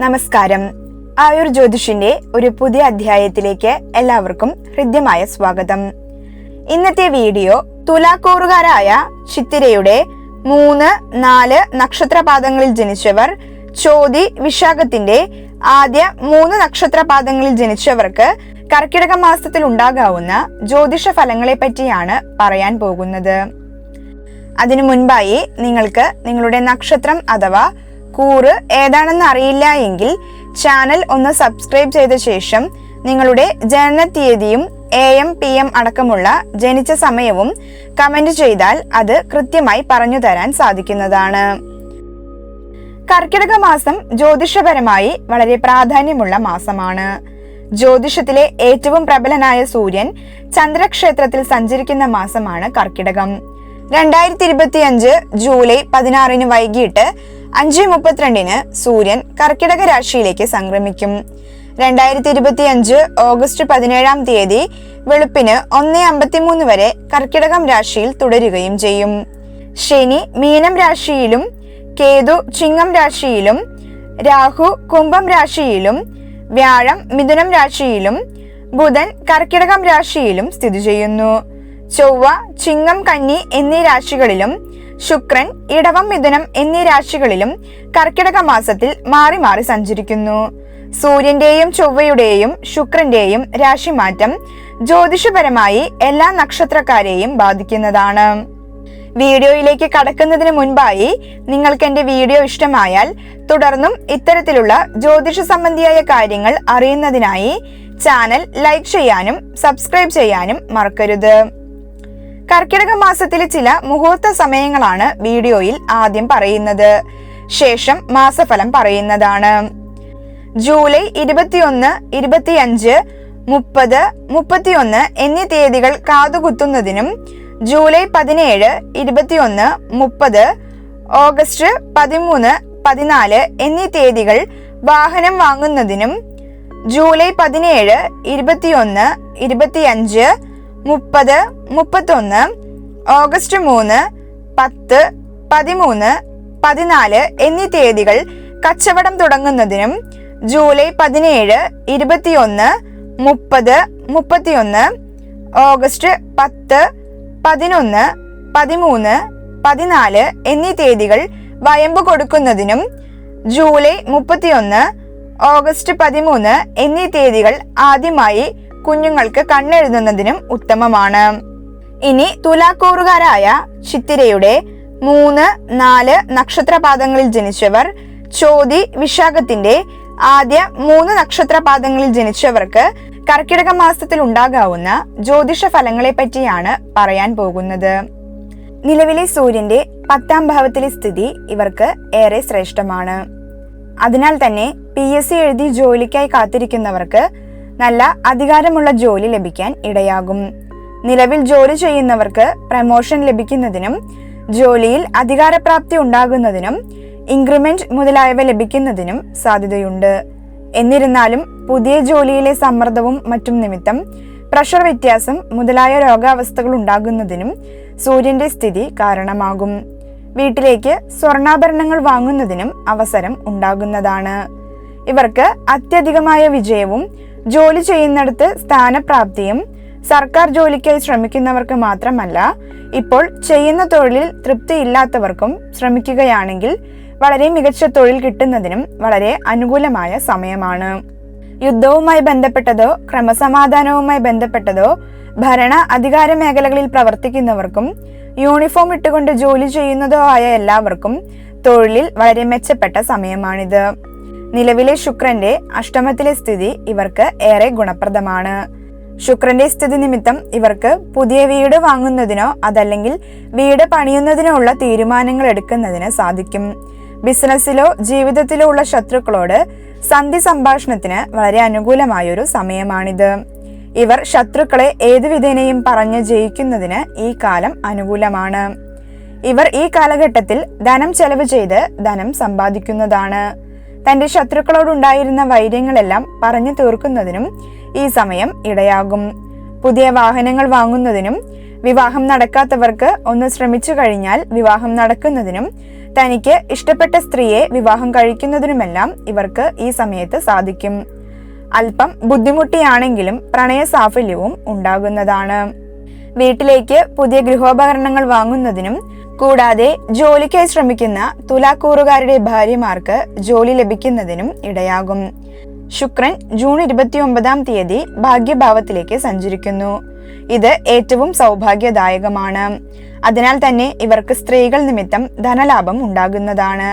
നമസ്കാരം. ആയുർ ജ്യോതിഷിന്റെ ഒരു പുതിയ അധ്യായത്തിലേക്ക് എല്ലാവർക്കും ഹൃദ്യമായ സ്വാഗതം. ഇന്നത്തെ വീഡിയോ തുലാക്കൂറുകാരായ ചിത്തിരയുടെ മൂന്ന് നാല് നക്ഷത്രപാദങ്ങളിൽ ജനിച്ചവർ ചോതി വിശാഖത്തിന്റെ ആദ്യ മൂന്ന് നക്ഷത്രപാദങ്ങളിൽ ജനിച്ചവർക്ക് കർക്കിടക മാസത്തിൽ ഉണ്ടാകാവുന്ന ജ്യോതിഷ ഫലങ്ങളെ പറ്റിയാണ് പറയാൻ പോകുന്നത്. അതിനു മുൻപായി നിങ്ങൾക്ക് നിങ്ങളുടെ നക്ഷത്രം അഥവാ കൂറ് ഏതാണെന്ന് അറിയില്ല എങ്കിൽ ചാനൽ ഒന്ന് സബ്സ്ക്രൈബ് ചെയ്ത ശേഷം നിങ്ങളുടെ ജനന തീയതിയും എ എം പി എം അടക്കമുള്ള ജനിച്ച സമയവും കമന്റ് ചെയ്താൽ അത് കൃത്യമായി പറഞ്ഞു തരാൻ സാധിക്കുന്നതാണ്. കർക്കിടക മാസം ജ്യോതിഷപരമായി വളരെ പ്രാധാന്യമുള്ള മാസമാണ്. ജ്യോതിഷത്തിലെ ഏറ്റവും പ്രബലനായ സൂര്യൻ ചന്ദ്രക്ഷേത്രത്തിൽ സഞ്ചരിക്കുന്ന മാസമാണ് കർക്കിടകം. രണ്ടായിരത്തി ഇരുപത്തിയഞ്ച് ജൂലൈ പതിനാറിന് വൈകിട്ട് അഞ്ച് മുപ്പത്തിരണ്ടിന് സൂര്യൻ കർക്കിടക രാശിയിലേക്ക് സംക്രമിക്കും. രണ്ടായിരത്തി ഇരുപത്തി അഞ്ച് ഓഗസ്റ്റ് പതിനേഴാം തീയതി വെളുപ്പിന് ഒന്ന് അമ്പത്തിമൂന്ന് വരെ കർക്കിടകം രാശിയിൽ തുടരുകയും ചെയ്യും. ശനി മീനം രാശിയിലും കേതു ചിങ്ങം രാശിയിലും രാഹു കുംഭം രാശിയിലും വ്യാഴം മിഥുനം രാശിയിലും ബുധൻ കർക്കിടകം രാശിയിലും സ്ഥിതി ചെയ്യുന്നു. ചൊവ്വ ചിങ്ങം കന്നി എന്നീ രാശികളിലും ശുക്രൻ ഇടവം മിഥുനം എന്നീ രാശികളിലും കർക്കിടക മാസത്തിൽ മാറി മാറി സഞ്ചരിക്കുന്നു. സൂര്യന്റെയും ചൊവ്വയുടെയും ശുക്രന്റെയും രാശിമാറ്റം ജ്യോതിഷപരമായി എല്ലാ നക്ഷത്രക്കാരെയും ബാധിക്കുന്നതാണ്. വീഡിയോയിലേക്ക് കടക്കുന്നതിന് മുൻപായി നിങ്ങൾക്ക് എന്റെ വീഡിയോ ഇഷ്ടമായാൽ തുടർന്നും ഇത്തരത്തിലുള്ള ജ്യോതിഷ സംബന്ധിയായ കാര്യങ്ങൾ അറിയുന്നതിനായി ചാനൽ ലൈക്ക് ചെയ്യാനും സബ്സ്ക്രൈബ് ചെയ്യാനും മറക്കരുത്. കർക്കിടക മാസത്തിലെ ചില മുഹൂർത്ത സമയങ്ങളാണ് വീഡിയോയിൽ ആദ്യം പറയുന്നത്. ശേഷം മാസഫലം പറയുന്നതാണ്. ജൂലൈ ഇരുപത്തിയൊന്ന് ഇരുപത്തിയഞ്ച് മുപ്പത് മുപ്പത്തിയൊന്ന് എന്നീ തീയതികൾ കാതുകുത്തുന്നതിനും ജൂലൈ പതിനേഴ് ഇരുപത്തിയൊന്ന് മുപ്പത് ഓഗസ്റ്റ് പതിമൂന്ന് പതിനാല് എന്നീ തീയതികൾ വാഹനം വാങ്ങുന്നതിനും ജൂലൈ പതിനേഴ് ഇരുപത്തിയൊന്ന് ഇരുപത്തിയഞ്ച് മുപ്പത് മുപ്പത്തൊന്ന് ഓഗസ്റ്റ് മൂന്ന് പത്ത് പതിമൂന്ന് പതിനാല് എന്നീ തീയതികൾ കച്ചവടം തുടങ്ങുന്നതിനും ജൂലൈ പതിനേഴ് ഇരുപത്തിയൊന്ന് മുപ്പത് മുപ്പത്തിയൊന്ന് ഓഗസ്റ്റ് പത്ത് പതിനൊന്ന് പതിമൂന്ന് പതിനാല് എന്നീ തീയതികൾ വയമ്പ് കൊടുക്കുന്നതിനും ജൂലൈ മുപ്പത്തിയൊന്ന് ഓഗസ്റ്റ് പതിമൂന്ന് എന്നീ തീയതികൾ ആദ്യമായി കുഞ്ഞുങ്ങൾക്ക് കണ്ണെഴുതുന്നതിനും ഉത്തമമാണ്. ഇനി തുലാക്കൂറുകാരായ ചിത്തിരയുടെ മൂന്ന് നാല് നക്ഷത്രപാദങ്ങളിൽ ജനിച്ചവർ ചോതി വിശാഖത്തിന്റെ ആദ്യ മൂന്ന് നക്ഷത്രപാദങ്ങളിൽ ജനിച്ചവർക്ക് കർക്കിടക മാസത്തിൽ ഉണ്ടാകാവുന്ന ജ്യോതിഷ ഫലങ്ങളെ പറ്റിയാണ് പറയാൻ പോകുന്നത്. നിലവിലെ സൂര്യന്റെ പത്താം ഭാവത്തിലെ സ്ഥിതി ഇവർക്ക് ഏറെ ശ്രേഷ്ഠമാണ്. അതിനാൽ തന്നെ പി എസ് സി എഴുതി ജോലിക്കായി കാത്തിരിക്കുന്നവർക്ക് നല്ല അധികാരമുള്ള ജോലി ലഭിക്കാൻ ഇടയാകും. നിലവിൽ ജോലി ചെയ്യുന്നവർക്ക് പ്രമോഷൻ ലഭിക്കുന്നതിനും ജോലിയിൽ അധികാരപ്രാപ്തി ഉണ്ടാകുന്നതിനും ഇൻക്രിമെന്റ് മുതലായവ ലഭിക്കുന്നതിനും സാധ്യതയുണ്ട്. എന്നിരുന്നാലും പുതിയ ജോലിയിലെ സമ്മർദ്ദവും മറ്റും നിമിത്തം പ്രഷർ വ്യത്യാസം മുതലായ രോഗാവസ്ഥകൾ ഉണ്ടാകുന്നതിനും സൂര്യന്റെ സ്ഥിതി കാരണമാകും. വീട്ടിലേക്ക് സ്വർണാഭരണങ്ങൾ വാങ്ങുന്നതിനും അവസരം ഉണ്ടാകുന്നതാണ്. ഇവർക്ക് അത്യധികമായ വിജയവും ജോലി ചെയ്യുന്നിടത്ത് സ്ഥാനപ്രാപ്തിയും സർക്കാർ ജോലിക്കായി ശ്രമിക്കുന്നവർക്ക് മാത്രമല്ല ഇപ്പോൾ ചെയ്യുന്ന തൊഴിലിൽ തൃപ്തിയില്ലാത്തവർക്കും ശ്രമിക്കുകയാണെങ്കിൽ വളരെ മികച്ച തൊഴിൽ കിട്ടുന്നതിനും വളരെ അനുകൂലമായ സമയമാണ്. യുദ്ധവുമായി ബന്ധപ്പെട്ടതോ ക്രമസമാധാനവുമായി ബന്ധപ്പെട്ടതോ ഭരണ അധികാര മേഖലകളിൽ പ്രവർത്തിക്കുന്നവർക്കും യൂണിഫോം ഇട്ടുകൊണ്ട് ജോലി ചെയ്യുന്നതോ ആയ എല്ലാവർക്കും തൊഴിലിൽ വളരെ മെച്ചപ്പെട്ട സമയമാണിത്. നിലവിലെ ശുക്രന്റെ അഷ്ടമത്തിലെ സ്ഥിതി ഇവർക്ക് ഏറെ ഗുണപ്രദമാണ്. ശുക്രന്റെ സ്ഥിതി നിമിത്തം ഇവർക്ക് പുതിയ വീട് വാങ്ങുന്നതിനോ അതല്ലെങ്കിൽ വീട് പണിയുന്നതിനോ ഉള്ള തീരുമാനങ്ങൾ എടുക്കുന്നതിന് സാധിക്കും. ബിസിനസ്സിലോ ജീവിതത്തിലോ ഉള്ള ശത്രുക്കളോട് സന്ധി സംഭാഷണത്തിന് വളരെ അനുകൂലമായൊരു സമയമാണിത്. ഇവർ ശത്രുക്കളെ ഏതുവിധേനയും പറഞ്ഞ് ജയിക്കുന്നതിന് ഈ കാലം അനുകൂലമാണ്. ഇവർ ഈ കാലഘട്ടത്തിൽ ധനം ചെലവ് ചെയ്ത് ധനം സമ്പാദിക്കുന്നതാണ്. തന്റെ ശത്രുക്കളോടുണ്ടായിരുന്ന വൈര്യങ്ങളെല്ലാം പറഞ്ഞു തീർക്കുന്നതിനും ഈ സമയം ഇടയാകും. പുതിയ വാഹനങ്ങൾ വാങ്ങുന്നതിനും വിവാഹം നടക്കാത്തവർക്ക് ഒന്ന് ശ്രമിച്ചു കഴിഞ്ഞാൽ വിവാഹം നടക്കുന്നതിനും തനിക്ക് ഇഷ്ടപ്പെട്ട സ്ത്രീയെ വിവാഹം കഴിക്കുന്നതിനുമെല്ലാം ഇവർക്ക് ഈ സമയത്ത് സാധിക്കും. അല്പം ബുദ്ധിമുട്ടിയാണെങ്കിലും പ്രണയ സാഫല്യവും ഉണ്ടാകുന്നതാണ്. വീട്ടിലേക്ക് പുതിയ ഗൃഹോപകരണങ്ങൾ വാങ്ങുന്നതിനും കൂടാതെ ജോലിക്കായി ശ്രമിക്കുന്ന തുലാക്കൂറുകാരുടെ ഭാര്യമാർക്ക് ജോലി ലഭിക്കുന്നതിനും ഇടയാകും. ശുക്രൻ ജൂൺ ഇരുപത്തിയൊമ്പതാം തീയതി ഭാഗ്യഭാവത്തിലേക്ക് സഞ്ചരിക്കുന്നു. ഇത് ഏറ്റവും സൗഭാഗ്യദായകമാണ്. അതിനാൽ തന്നെ ഇവർക്ക് സ്ത്രീകൾ നിമിത്തം ധനലാഭം ഉണ്ടാകുന്നതാണ്.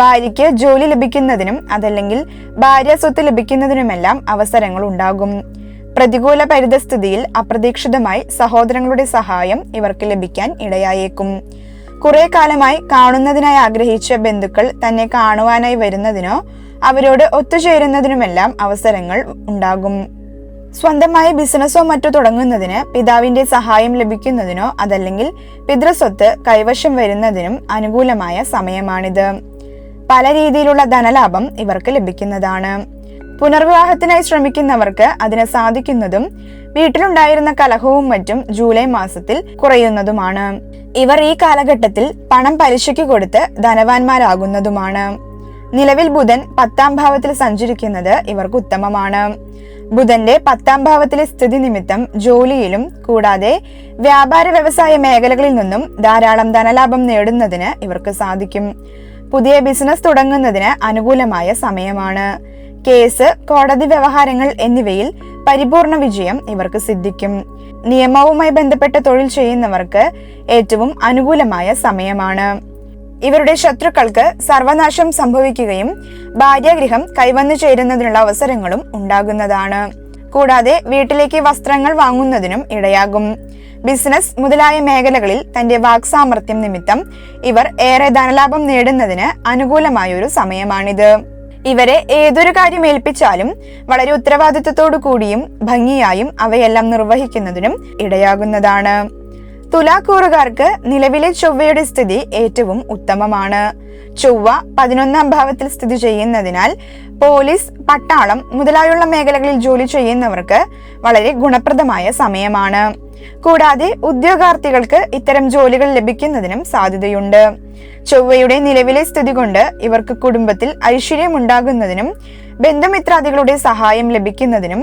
ഭാര്യയ്ക്ക് ജോലി ലഭിക്കുന്നതിനും അതല്ലെങ്കിൽ ഭാര്യ സ്വത്ത് ലഭിക്കുന്നതിനുമെല്ലാം അവസരങ്ങൾ ഉണ്ടാകും. പ്രതികൂല പരിതസ്ഥിതിയിൽ അപ്രതീക്ഷിതമായി സഹോദരങ്ങളുടെ സഹായം ഇവർക്ക് ലഭിക്കാൻ ഇടയായേക്കും. കുറെ കാലമായി കാണുന്നതിനായി ആഗ്രഹിച്ച ബന്ധുക്കൾ തന്നെ കാണുവാനായി വരുന്നതിനോ അവരോട് ഒത്തുചേരുന്നതിനുമെല്ലാം അവസരങ്ങൾ ഉണ്ടാകും. സ്വന്തമായി ബിസിനസ്സോ മറ്റോ തുടങ്ങുന്നതിന് പിതാവിന്റെ സഹായം ലഭിക്കുന്നതിനോ അതല്ലെങ്കിൽ പിതൃസ്വത്ത് കൈവശം വരുന്നതിനും അനുകൂലമായ സമയമാണിത്. പല രീതിയിലുള്ള ധനലാഭം ഇവർക്ക് ലഭിക്കുന്നതാണ്. പുനർവിവാഹത്തിനായി ശ്രമിക്കുന്നവർക്ക് അതിന് സാധിക്കുന്നതും വീട്ടിലുണ്ടായിരുന്ന കലഹവും മറ്റും ജൂലൈ മാസത്തിൽ കുറയുന്നതുമാണ്. ഇവർ ഈ കാലഘട്ടത്തിൽ പണം പലിശയ്ക്ക് കൊടുത്ത് ധനവാന്മാരാകുന്നതുമാണ്. നിലവിൽ ബുധൻ പത്താം ഭാവത്തിൽ സഞ്ചരിക്കുന്നത് ഇവർക്ക് ഉത്തമമാണ്. ബുധന്റെ പത്താം ഭാവത്തിലെ സ്ഥിതി നിമിത്തം ജോലിയിലും കൂടാതെ വ്യാപാര വ്യവസായ മേഖലകളിൽ നിന്നും ധാരാളം ധനലാഭം നേടുന്നതിന് ഇവർക്ക് സാധിക്കും. പുതിയ ബിസിനസ് തുടങ്ങുന്നതിന് അനുകൂലമായ സമയമാണ്. കേസ് കോടതി വ്യവഹാരങ്ങൾ എന്നിവയിൽ പരിപൂർണ വിജയം ഇവർക്ക് സിദ്ധിക്കും. നിയമവുമായി ബന്ധപ്പെട്ട തൊഴിൽ ചെയ്യുന്നവർക്ക് ഏറ്റവും അനുകൂലമായ സമയമാണ്. ഇവരുടെ ശത്രുക്കൾക്ക് സർവനാശം സംഭവിക്കുകയും ഭാര്യാഗൃഹം കൈവന്നു ചേരുന്നതിനുള്ള അവസരങ്ങളും ഉണ്ടാകുന്നതാണ്. കൂടാതെ വീട്ടിലേക്ക് വസ്ത്രങ്ങൾ വാങ്ങുന്നതിനും ഇടയാകും. ബിസിനസ് മുതലായ മേഖലകളിൽ തന്റെ വാക്സാമർത്ഥ്യം നിമിത്തം ഇവർ ഏറെ ധനലാഭം നേടുന്നതിന് അനുകൂലമായൊരു സമയമാണിത്. ഇവരെ ഏതൊരു കാര്യം ഏൽപ്പിച്ചാലും വളരെ ഉത്തരവാദിത്വത്തോടു കൂടിയും ഭംഗിയായും അവയെല്ലാം നിർവഹിക്കുന്നതിനും ഇടയാകുന്നതാണ്. തുലാക്കൂറുകാർക്ക് നിലവിലെ ചൊവ്വയുടെ സ്ഥിതി ഏറ്റവും ഉത്തമമാണ്. ചൊവ്വ പതിനൊന്നാം ഭാവത്തിൽ സ്ഥിതി ചെയ്യുന്നതിനാൽ പോലീസ് പട്ടാളം മുതലായുള്ള മേഖലകളിൽ ജോലി ചെയ്യുന്നവർക്ക് വളരെ ഗുണപ്രദമായ സമയമാണ്. കൂടാതെ ഉദ്യോഗാർത്ഥികൾക്ക് ഇത്തരം ജോലികൾ ലഭിക്കുന്നതിനും സാധ്യതയുണ്ട്. ചൊവ്വയുടെ നിലവിലെ സ്ഥിതി കൊണ്ട് ഇവർക്ക് കുടുംബത്തിൽ ഐശ്വര്യമുണ്ടാകുന്നതിനും ബന്ധുമിത്രാദികളുടെ സഹായം ലഭിക്കുന്നതിനും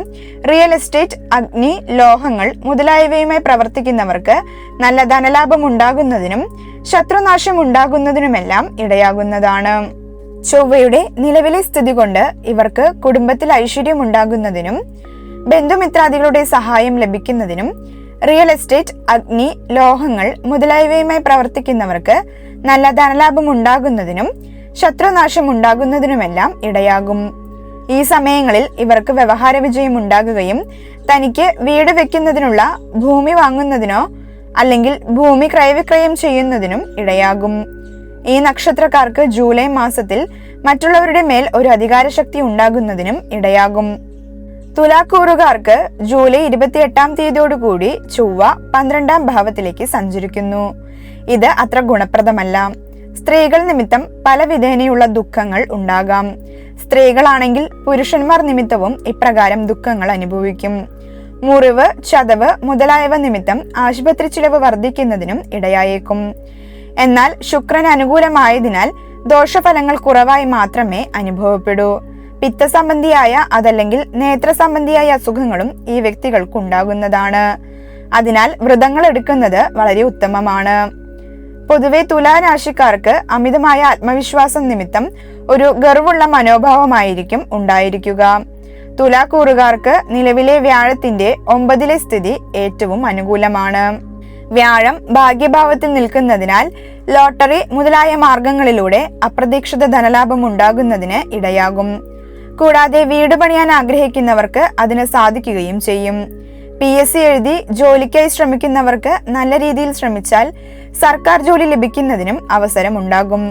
റിയൽ എസ്റ്റേറ്റ് അഗ്നി ലോഹങ്ങൾ മുതലായവയുമായി പ്രവർത്തിക്കുന്നവർക്ക് നല്ല ധനലാഭം ഉണ്ടാകുന്നതിനും ശത്രുനാശം ഉണ്ടാകുന്നതിനുമെല്ലാം ഇടയാകുന്നതാണ്. ചൊവ്വയുടെ നിലവിലെ സ്ഥിതി കൊണ്ട് ഇവർക്ക് കുടുംബത്തിൽ ഐശ്വര്യം ഉണ്ടാകുന്നതിനും ബന്ധുമിത്രാദികളുടെ സഹായം ലഭിക്കുന്നതിനും റിയൽ എസ്റ്റേറ്റ് അഗ്നി ലോഹങ്ങൾ മുതലായവയുമായി പ്രവർത്തിക്കുന്നവർക്ക് നല്ല ധനലാഭം ഉണ്ടാകുന്നതിനും ശത്രുനാശം ഉണ്ടാകുന്നതിനുമെല്ലാം ഇടയാകും. ഈ സമയങ്ങളിൽ ഇവർക്ക് വ്യവഹാര വിജയം ഉണ്ടാകുകയും തനിക്ക് വീട് വെക്കുന്നതിനുള്ള ഭൂമി വാങ്ങുന്നതിനോ അല്ലെങ്കിൽ ഭൂമി ക്രയവിക്രയം ചെയ്യുന്നതിനും ഇടയാകും. ഈ നക്ഷത്രക്കാർക്ക് ജൂലൈ മാസത്തിൽ മറ്റുള്ളവരുടെ മേൽ ഒരു അധികാരശക്തി ഉണ്ടാകുന്നതിനും ഇടയാകും. തുലാക്കൂറുകാർക്ക് ജൂലൈ ഇരുപത്തിയെട്ടാം തീയതിയോടുകൂടി ചൊവ്വ പന്ത്രണ്ടാം ഭാവത്തിലേക്ക് സഞ്ചരിക്കുന്നു. ഇത് അത്ര ഗുണപ്രദമല്ല. സ്ത്രീകൾ നിമിത്തം പല വിധേനയുള്ള ദുഃഖങ്ങൾ ഉണ്ടാകാം. സ്ത്രീകളാണെങ്കിൽ പുരുഷന്മാർ നിമിത്തവും ഇപ്രകാരം ദുഃഖങ്ങൾ അനുഭവിക്കും. മുറിവ് ചതവ് മുതലായവ നിമിത്തം ആശുപത്രി ചിലവ് വർദ്ധിക്കുന്നതിനും ഇടയായേക്കും. എന്നാൽ ശുക്രൻ അനുകൂലമായതിനാൽ ദോഷഫലങ്ങൾ കുറവായി മാത്രമേ അനുഭവപ്പെടൂ. പിത്തസംബന്ധിയായ അതല്ലെങ്കിൽ നേത്ര സംബന്ധിയായ അസുഖങ്ങളും ഈ വ്യക്തികൾക്ക് ഉണ്ടാകുന്നതാണ് അതിനാൽ വ്രതങ്ങൾ എടുക്കുന്നത് വളരെ ഉത്തമമാണ്. പൊതുവെ തുലാരാശിക്കാർക്ക് അമിതമായ ആത്മവിശ്വാസം നിമിത്തം ഒരു ഗർവുള്ള മനോഭാവമായിരിക്കും ഉണ്ടായിരിക്കുക. തുലാക്കൂറുകാർക്ക് നിലവിലെ വ്യാഴത്തിന്റെ ഒമ്പതിലെ സ്ഥിതി ഏറ്റവും അനുകൂലമാണ്. വ്യാഴം ഭാഗ്യഭാവത്തിൽ നിൽക്കുന്നതിനാൽ ലോട്ടറി മുതലായ മാർഗങ്ങളിലൂടെ അപ്രതീക്ഷിത ധനലാഭം ഉണ്ടാകുന്നതിന് ഇടയാകും. കൂടാതെ വീട് പണിയാൻ ആഗ്രഹിക്കുന്നവർക്ക് അതിന് സാധിക്കുകയും ചെയ്യും. പി എസ് സി എഴുതി ജോലിക്കായി ശ്രമിക്കുന്നവർക്ക് നല്ല രീതിയിൽ ശ്രമിച്ചാൽ സർക്കാർ ജോലി ലഭിക്കുന്നതിനും അവസരമുണ്ടാകും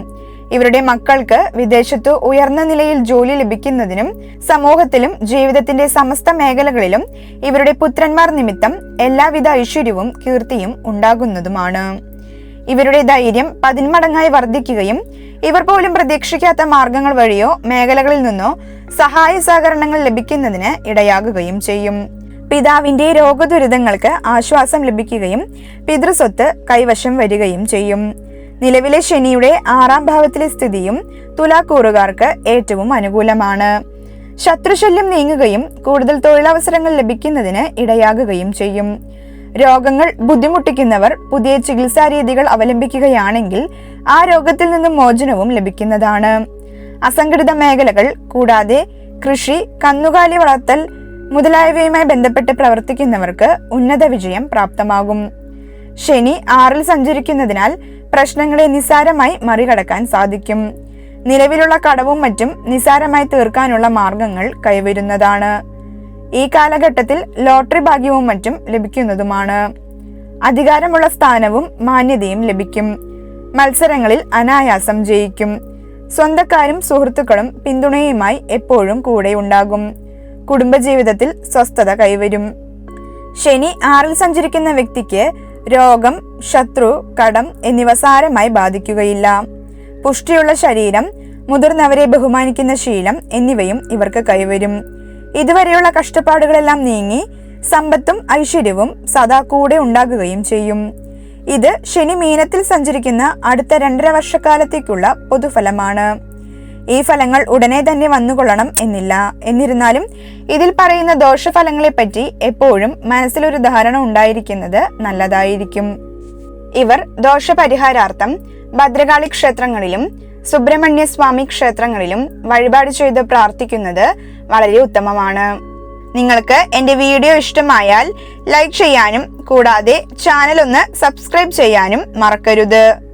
ഇവരുടെ മക്കൾക്ക് വിദേശത്തു ഉയർന്ന നിലയിൽ ജോലി ലഭിക്കുന്നതിനും സമൂഹത്തിലും ജീവിതത്തിന്റെ സമസ്ത മേഖലകളിലും ഇവരുടെ പുത്രന്മാർ നിമിത്തം എല്ലാവിധ ഐശ്വര്യവും കീർത്തിയും ഉണ്ടാകുന്നതുമാണ്. ഇവരുടെ ധൈര്യം പതിന്മടങ്ങായി വർദ്ധിക്കുകയും ഇവർ പോലും പ്രതീക്ഷിക്കാത്ത മാർഗങ്ങൾ വഴിയോ മേഖലകളിൽ നിന്നോ സഹായ സഹകരണങ്ങൾ ലഭിക്കുന്നതിന് ഇടയാകുകയും ചെയ്യും. പിതാവിന്റെ രോഗദുരിതങ്ങൾക്ക് ആശ്വാസം ലഭിക്കുകയും പിതൃസ്വത്ത് കൈവശം വരികയും ചെയ്യും. നിലവിലെ ശനിയുടെ ആറാം ഭാവത്തിലെ സ്ഥിതിയും തുലാക്കൂറുകാർക്ക് ഏറ്റവും അനുകൂലമാണ്. ശത്രുശല്യം നീങ്ങുകയും കൂടുതൽ തൊഴിലവസരങ്ങൾ ലഭിക്കുന്നതിന് ഇടയാകുകയും ചെയ്യും. രോഗങ്ങൾ ബുദ്ധിമുട്ടിക്കുന്നവർ പുതിയ ചികിത്സാ രീതികൾ അവലംബിക്കുകയാണെങ്കിൽ ആ രോഗത്തിൽ നിന്നും മോചനവും ലഭിക്കുന്നതാണ്. അസംഘടിത മേഖലകൾ കൂടാതെ കൃഷി കന്നുകാലി വളർത്തൽ മുതലായവയുമായി ബന്ധപ്പെട്ട് പ്രവർത്തിക്കുന്നവർക്ക് ഉന്നത വിജയം പ്രാപ്തമാകും. ശനി ആറിൽ സഞ്ചരിക്കുന്നതിനാൽ പ്രശ്നങ്ങളെ നിസ്സാരമായി മറികടക്കാൻ സാധിക്കും. നിലവിലുള്ള കടവും മറ്റും നിസ്സാരമായി തീർക്കാനുള്ള മാർഗങ്ങൾ കൈവരുന്നതാണ്. ഈ കാലഘട്ടത്തിൽ ലോട്ടറി ഭാഗ്യവും മറ്റും ലഭിക്കുന്നതുമാണ്. അധികാരമുള്ള സ്ഥാനവും മാന്യതയും ലഭിക്കും. മത്സരങ്ങളിൽ അനായാസം ജയിക്കും. സ്വന്തക്കാരും സുഹൃത്തുക്കളും പിന്തുണയുമായി എപ്പോഴും കൂടെ ഉണ്ടാകും കുടുംബജീവിതത്തിൽ സ്വസ്ഥത കൈവരും. ശനി ആറിൽ സഞ്ചരിക്കുന്ന വ്യക്തിക്ക് രോഗം ശത്രു കടം എന്നിവ സാരമായി ബാധിക്കുകയില്ല. പുഷ്ടിയുള്ള ശരീരം മുതിർന്നവരെ ബഹുമാനിക്കുന്ന ശീലം എന്നിവയും ഇവർക്ക് കൈവരും. ഇതുവരെയുള്ള കഷ്ടപ്പാടുകളെല്ലാം നീങ്ങി സമ്പത്തും ഐശ്വര്യവും സദാ കൂടെ ഉണ്ടാകുകയും ചെയ്യും. ഇത് ശനി മീനത്തിൽ സഞ്ചരിക്കുന്ന അടുത്ത രണ്ടര വർഷക്കാലത്തേക്കുള്ള പൊതുഫലമാണ്. ഈ ഫലങ്ങൾ ഉടനെ തന്നെ വന്നുകൊള്ളണം എന്നില്ല. എന്നിരുന്നാലും ഇതിൽ പറയുന്ന ദോഷഫലങ്ങളെപ്പറ്റി എപ്പോഴും മനസ്സിലൊരു ധാരണ ഉണ്ടായിരിക്കുന്നത് നല്ലതായിരിക്കും. ഇവർ ദോഷപരിഹാരാർത്ഥം ഭദ്രകാളി ക്ഷേത്രങ്ങളിലും സുബ്രഹ്മണ്യ സ്വാമി ക്ഷേത്രങ്ങളിലും വഴിപാട് ചെയ്ത് പ്രാർത്ഥിക്കുന്നത് വളരെ ഉത്തമമാണ്. നിങ്ങൾക്ക് എന്റെ വീഡിയോ ഇഷ്ടമായാൽ ലൈക്ക് ചെയ്യാനും കൂടാതെ ചാനൽ ഒന്ന് സബ്സ്ക്രൈബ് ചെയ്യാനും മറക്കരുത്.